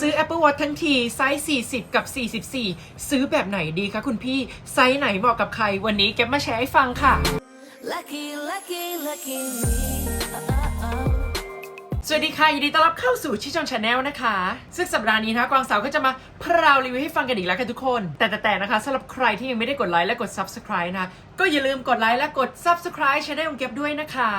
ซื้อ Apple Watch ทั้งทีไซส์ 40 กับ 44 ซื้อแบบไหนดีคะคุณพี่ไซส์ไหนเหมาะกับใครวันนี้แกมาแชร์ให้ฟังค่ะ Lucky, lucky, lucky me. สวัสดีค่ะ ยินดีต้อนรับเข้าสู่ชิชอนชาแนลนะคะ ซึ่งสัปดาห์นี้นะคะกวางสาวก็จะมาพราวรีวิวให้ฟังกันอีกแล้วค่ะทุกคน แต่แต่แต่นะคะสำหรับใครที่ยังไม่ได้กดไลค์และกด Subscribe นะคะก็อย่าลืมกดไลค์และกด Subscribe ช anel ของเก็บด้วยนะคะ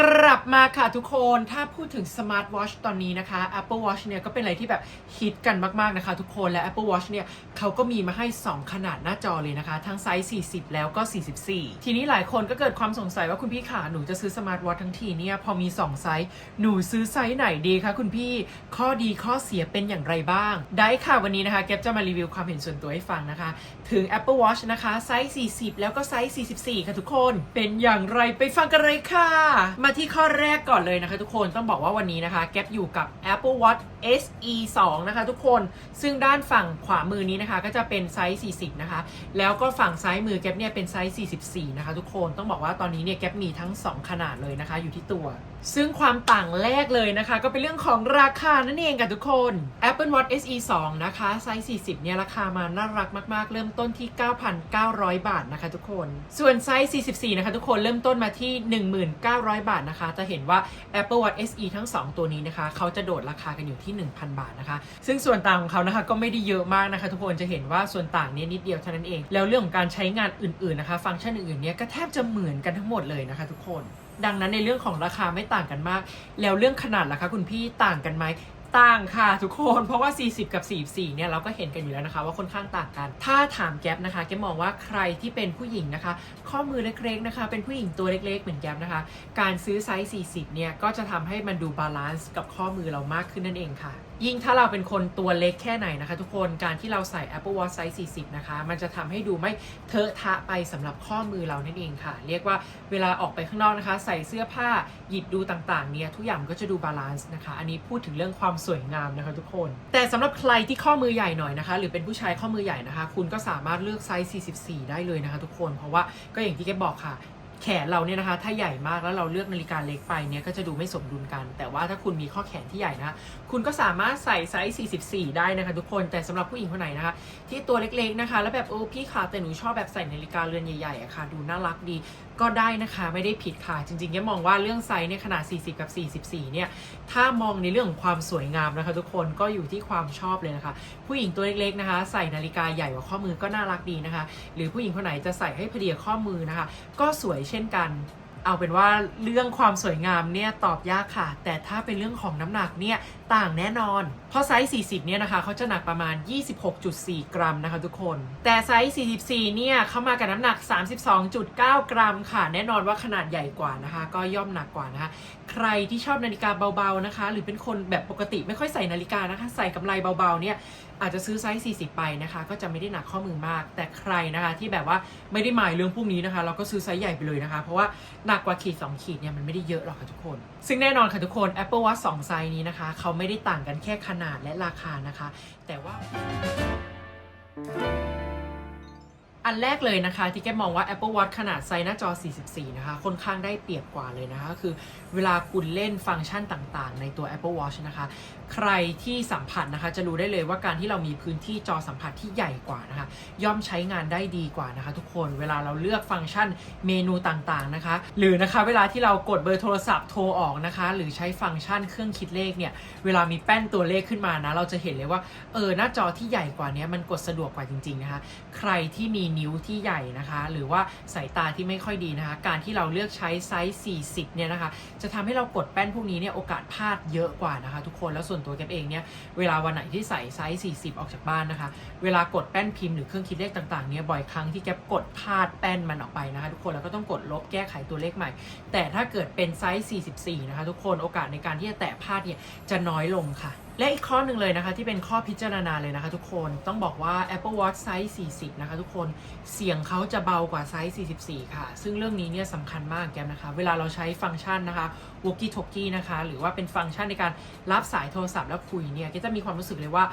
กลับมาค่ะทุกคนถ้าพูดถึง Smart Watch ตอนนี้นะคะ Apple Watch เนี่ยก็เป็นอะไรที่แบบฮิตกันมากๆนะคะ ทุกคนและ Apple Watch เนี่ยเขาก็มีมาให้ 2 ขนาดหน้าจอเลยนะคะ ทั้งไซส์ 40 แล้วก็ 44 ทีนี้หลายคนก็เกิดความสงสัยว่าคุณพี่ขาหนูจะซื้อ Smart Watch ทั้งทีเนี่ยพอมี 2 ไซส์หนูซื้อไซส์ไหนดีคะคุณพี่ข้อดีข้อเสียเป็นอย่างไรบ้าง ได้ค่ะวันนี้นะคะเก็บจะมารีวิวความเห็นส่วนตัวให้ฟังนะคะ ถึง Apple Watch นะคะ ไซส์ 40 แล้วก็ไซส์ 44 ค่ะทุกคน เป็นอย่างไรไปฟังกันเลยค่ะ มาที่ข้อแรกก่อนเลยนะคะทุกคนต้องบอกว่าวันนี้นะคะ แก๊ปอยู่กับ Apple Watch SE 2นะคะทุกคนซึ่งด้านฝั่งขวามือนี้นะคะก็จะเป็นไซส์ 40 นะคะ แล้วก็ฝั่งซ้ายมือแก๊ปเนี่ยเป็นไซส์ 44 นะคะทุกคนต้องบอกว่าตอนนี้เนี่ยแก๊ปมีทั้ง 2 ขนาดเลยนะคะ อยู่ที่ตัว ซึ่งความต่างแรกเลยนะคะ ก็เป็นเรื่องของราคานั่นเองค่ะทุกคน Apple Watch SE 2 นะคะ ไซส์ 40 เนี่ยราคามาน่ารักมากๆ เริ่มต้นที่ 9,900 บาทนะคะทุกคน ส่วนไซส์ 44 นะคะทุกคนเริ่มต้นมาที่ 1,900 บาทนะคะ จะเห็นว่า Apple Watch SE ทั้ง 2 ตัวนี้นะคะ เขาจะโดดราคากันอยู่ที่ 1,000 บาทนะคะ ซึ่งส่วนต่างของเขานะคะก็ไม่ได้เยอะมากนะคะทุกคนจะเห็นว่าส่วนต่างเนี่ยนิดเดียวเท่านั้นเอง แล้วเรื่องของการใช้งานอื่นๆนะคะ ฟังก์ชันอื่นๆเนี่ยก็แทบจะเหมือนกันทั้งหมดเลยนะคะทุกคน ดังนั้นในเรื่องของราคาไม่ต่างกันมาก แล้วเรื่องขนาดล่ะคะคุณพี่ต่างกันไหมต่างค่ะทุกคนเพราะว่า 40 กับ 44 เนี่ยเราก็เห็นกันอยู่แล้วนะคะ ว่าค่อนข้างต่างกัน ถ้าถามแก๊ปนะคะ แก๊ปมองว่าใครที่เป็นผู้หญิงนะคะ ข้อมือเล็กๆนะคะ เป็นผู้หญิงตัวเล็กๆ เหมือนแก๊ปนะคะ การซื้อไซส์ 40 เนี่ยก็จะทำให้มันดูบาลานซ์กับข้อมือเรามากขึ้นนั่นเองค่ะยิ่งถ้าเราเป็นคนตัวเล็กแค่ไหนนะคะทุกคนการที่เราใส่ Apple Watch ไซส์40 นะคะ มันจะทำให้ดูไม่เทอะทะไปสำหรับข้อมือเรานั่นเองค่ะ เรียกว่าเวลาออกไปข้างนอกนะคะ ใส่เสื้อผ้าหยิบดูต่างๆ เนี่ย ทุกอย่างก็จะดูบาลานซ์นะคะ อันนี้พูดถึงเรื่องความสวยงามนะคะทุกคน แต่สำหรับใครที่ข้อมือใหญ่หน่อยนะคะ หรือเป็นผู้ชายข้อมือใหญ่นะคะ คุณก็สามารถเลือกไซส์ 44 ได้เลยนะคะ ทุกคนเพราะว่าก็อย่างที่แกบอกค่ะ แขนเราเนี่ยนะคะ ถ้าใหญ่มากแล้วเราเลือกนาฬิกาเล็กไปเนี่ยก็จะดูไม่สมดุลกัน แต่ว่าถ้าคุณมีข้อแขนที่ใหญ่นะคะคุณก็สามารถใส่ไซส์ 44 ได้นะคะทุกคนแต่สำหรับผู้หญิงคนไหนนะคะ ที่ตัวเล็กๆนะคะ แล้วแบบโอ้พี่ขาแต่หนูชอบแบบใส่นาฬิกาเรือนใหญ่ๆอะค่ะ ดูน่ารักดีก็ได้นะคะไม่ได้ผิดค่ะ จริงๆแกมองว่าเรื่องไซส์เนี่ยขนาด 40 กับ 44 เนี่ย ถ้ามองในเรื่องของความสวยงามนะคะ ทุกคนก็อยู่ที่ความชอบเลยนะคะ ผู้หญิงตัวเล็กๆนะคะ ใส่นาฬิกาใหญ่กว่าข้อมือก็น่ารักดีนะคะ หรือผู้หญิงคนไหนจะใส่ให้พอดีข้อมือนะคะ ก็สวยเช่นกัน เอาเป็นว่าเรื่องความสวยงามเนี่ยตอบยากค่ะ แต่ถ้าเป็นเรื่องของน้ำหนักเนี่ยต่างแน่นอน เพราะไซส์ 40 เนี่ยนะคะเขาจะหนักประมาณ 26.4 กรัมนะคะทุกคน แต่ไซส์ 44 เนี่ยเข้ามากับน้ำหนัก 32.9 กรัมค่ะ แน่นอนว่าขนาดใหญ่กว่านะคะ ก็ย่อมหนักกว่านะคะ ใครที่ชอบนาฬิกาเบาๆนะคะ หรือเป็นคนแบบปกติไม่ค่อยใส่นาฬิกานะคะ ใส่กำไรเบาๆเนี่ยอาจจะซื้อไซส์ 40 ไปนะคะ ก็จะไม่ได้หนักข้อมือมาก แต่ใครนะคะที่แบบว่าไม่ได้หมายเรื่องพวกนี้นะคะ เราก็ซื้อไซส์ใหญ่ไปเลยนะคะ เพราะว่าหนักกว่าขีด 2 ขีดเนี่ยมันไม่ได้เยอะหรอกค่ะทุกคน ซึ่งแน่นอนค่ะทุกคน Apple Watch 2 ไซส์นี้นะคะ เขาไม่ได้ต่างกันแค่ขนาดและราคานะคะ แต่ว่า อันแรกเลยนะคะ ที่แกมองว่า Apple Watch ขนาดไซส์หน้าจอ 44 นะคะ ค่อนข้างได้เปรียบกว่าเลยนะคะ คือเวลาคุณเล่นฟังก์ชันต่างๆ ในตัว Apple Watch นะคะ ใครที่สัมผัสนะคะ จะรู้ได้เลยว่าการที่เรามีพื้นที่จอสัมผัสที่ใหญ่กว่านะคะ ย่อมใช้งานได้ดีกว่านะคะ ทุกคน เวลาเราเลือกฟังก์ชันเมนูต่างๆ นะคะ หรือนะคะเวลาที่เรากดเบอร์โทรศัพท์โทรออกนะคะ หรือใช้ฟังก์ชันเครื่องคิดเลขเนี่ย เวลามีแป้นตัวเลขขึ้นมานะ เราจะเห็นเลยว่า เออ หน้าจอที่ใหญ่กว่านี้มันกดสะดวกกว่าจริงๆ นะคะ ใครที่มีนิ้วที่ใหญ่นะคะ หรือว่าสายตาที่ไม่ค่อยดีนะคะ การที่เราเลือกใช้ไซส์ 40 เนี่ยนะคะ จะทำให้เรากดแป้นพวกนี้เนี่ยโอกาสพลาดเยอะกว่านะคะ ทุกคน แล้วส่วนตัวแกเองเนี่ย เวลาวันไหนที่ใส่ไซส์ 40 ออกจากบ้านนะคะ เวลากดแป้นพิมพ์หรือเครื่องคิดเลขต่างๆ เนี่ยบ่อยครั้งที่แกกดพลาดแป้นมันออกไปนะคะ ทุกคน แล้วก็ต้องกดลบแก้ไขตัวเลขใหม่ แต่ถ้าเกิดเป็นไซส์ 44 นะคะ ทุกคน โอกาสในการที่จะแตะพลาดเนี่ยจะน้อยลงค่ะ และอีกข้อหนึ่งเลยนะคะ ที่เป็นข้อพิจารณาเลยนะคะทุกคนต้องบอกว่า Apple Watch ไซส์ 40 นะคะทุกคนเสียงเขาจะเบากว่าไซส์ 44 ค่ะ ซึ่งเรื่องนี้เนี่ยสำคัญมากแกมนะคะ เวลาเราใช้ฟังก์ชันนะคะ walkie talkie นะคะ หรือว่าเป็นฟังก์ชันในการรับสายโทรศัพท์แล้วคุยเนี่ยก็จะมีความรู้สึกเลยว่า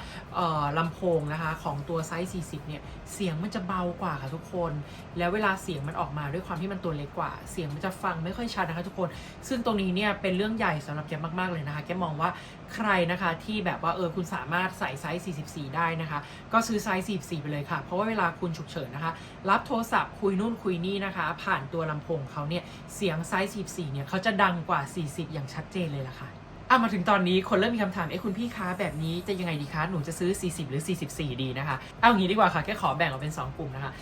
ลำโพงนะคะของตัวไซส์ 40 เนี่ยเสียงมันจะเบากว่าค่ะทุกคน แล้วเวลาเสียงมันออกมาด้วยความที่มันตัวเล็กกว่า เสียงมันจะฟังไม่ค่อยชัดนะคะทุกคน ซึ่งตรงนี้เนี่ยเป็นเรื่องใหญ่สำหรับแกมากๆเลยนะคะแกมองว่า ใครนะคะที่แบบว่าเออคุณสามารถใส่ไซส์ 44 ได้นะคะ ก็ซื้อไซส์ 44 ไปเลยค่ะ เพราะว่าเวลาคุณฉุกเฉินนะคะ รับโทรศัพท์คุยนู่นคุยนี่นะคะ ผ่านตัวลำโพงเขาเนี่ย เสียงไซส์ 44 เนี่ยเขาจะดังกว่า 40 อย่างชัดเจนเลยล่ะค่ะอะมาถึงตอนนี้คนเริ่มมีคำถาม เอ้คุณพี่คะแบบนี้จะยังไงดีคะ หนูจะซื้อ 40 หรือ 44 ดีนะคะ เอางี้ดีกว่าค่ะ แค่ขอแบ่งออกเป็น 2 กลุ่มนะคะ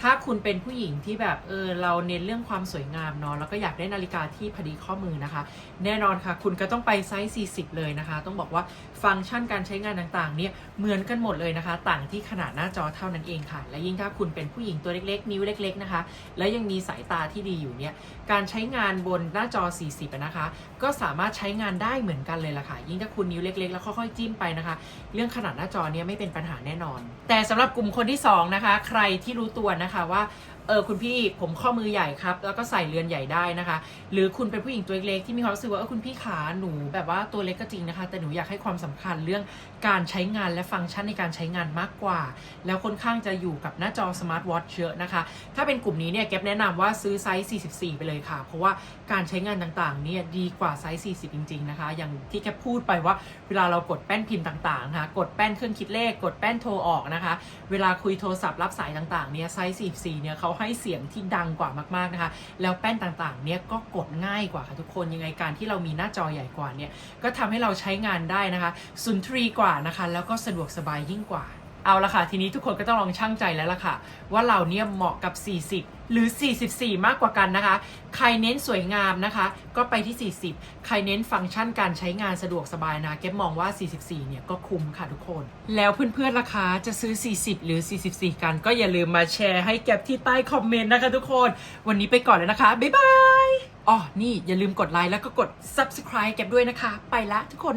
ถ้าคุณเป็นผู้หญิงที่แบบเออเราเน้นเรื่องความสวยงามเนาะแล้วก็อยากได้นาฬิกาที่พอดีข้อมือนะคะ แน่นอนค่ะ คุณก็ต้องไปไซส์ 40 เลยนะคะ ต้องบอกว่าฟังก์ชันการใช้งานต่างๆ เนี่ยเหมือนกันหมดเลยนะคะ ต่างที่ขนาดหน้าจอเท่านั้นเองค่ะ และยิ่งถ้าคุณเป็นผู้หญิงตัวเล็กๆ นิ้วเล็ก ๆนะคะ และยังมีสายตาที่ดีอยู่เนี่ยการใช้งานบนหน้าจอ 40 นะคะ ก็สามารถใช้งานได้เหมือนกันเลยล่ะค่ะ ยิ่งถ้าคุณนิ้วเล็กๆ แล้วค่อยๆจิ้มไปนะคะ เรื่องขนาดหน้าจอเนี่ยไม่เป็นปัญหาแน่นอน แต่สำหรับกลุ่มคนที่สองนะคะใครที่รู้ตัวนะคะว่า เออคุณพี่ผมข้อมือใหญ่ครับ แล้วก็ใส่เรือนใหญ่ได้นะคะ หรือคุณเป็นผู้หญิงตัวเล็กๆที่มีความรู้สึกว่าเออคุณพี่ขาหนูแบบว่าตัวเล็กก็จริงนะคะ แต่หนูอยากให้ความสำคัญเรื่องการใช้งานและฟังก์ชันในการใช้งานมากกว่า แล้วค่อนข้างจะอยู่กับหน้าจอสมาร์ทวอทช์เยอะนะคะ ถ้าเป็นกลุ่มนี้เนี่ยเก็บแนะนำว่าซื้อไซส์ 44 ไปเลยค่ะ เพราะว่าการใช้งานต่างๆเนี่ยดีกว่าไซส์ 40 จริง ๆ นะคะ อย่างที่แกพูดไปว่าเวลาเรากดแป้นพิมพ์ต่างๆนะคะกดแป้นเครื่องคิดเลข กดแป้นโทรออกนะคะ เวลาคุยโทรศัพท์รับสายต่างๆเนี่ยไซส์ 44 เนี่ยเขาให้เสียงที่ดังกว่ามากๆนะคะแล้วแป้นต่างๆเนี่ยก็กดง่ายกว่าค่ะทุกคนยังไงการที่เรามีหน้าจอใหญ่กว่าเนี่ยก็ทำให้เราใช้งานได้นะคะสุนทรีกว่านะคะ แล้วก็สะดวกสบายยิ่งกว่า เอาละค่ะ ทีนี้ทุกคนก็ต้องลองชั่งใจแล้วล่ะค่ะ ว่าเราเนี่ยเหมาะกับ 40 หรือ 44 มากกว่ากันนะคะ ใครเน้นสวยงามนะคะ ก็ไปที่ 40 ใครเน้นฟังก์ชันการใช้งานสะดวกสบายนะ เก็บมองว่า 44 เนี่ยก็คุ้มค่ะทุกคน แล้วเพื่อนๆล่ะคะจะซื้อ 40 หรือ 44 กัน ก็อย่าลืมมาแชร์ให้เก็บที่ใต้คอมเมนต์นะคะทุกคน วันนี้ไปก่อนแล้วนะคะ บ๊ายบายอ๋อนี่อย่าลืมกดไลค์แล้วก็กด subscribe เก็บด้วยนะคะ ไปละทุกคน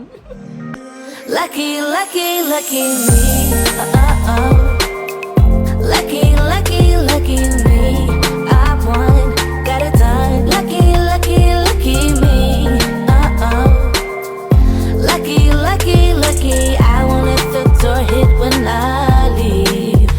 Lucky, lucky, lucky me. Oh, oh, oh.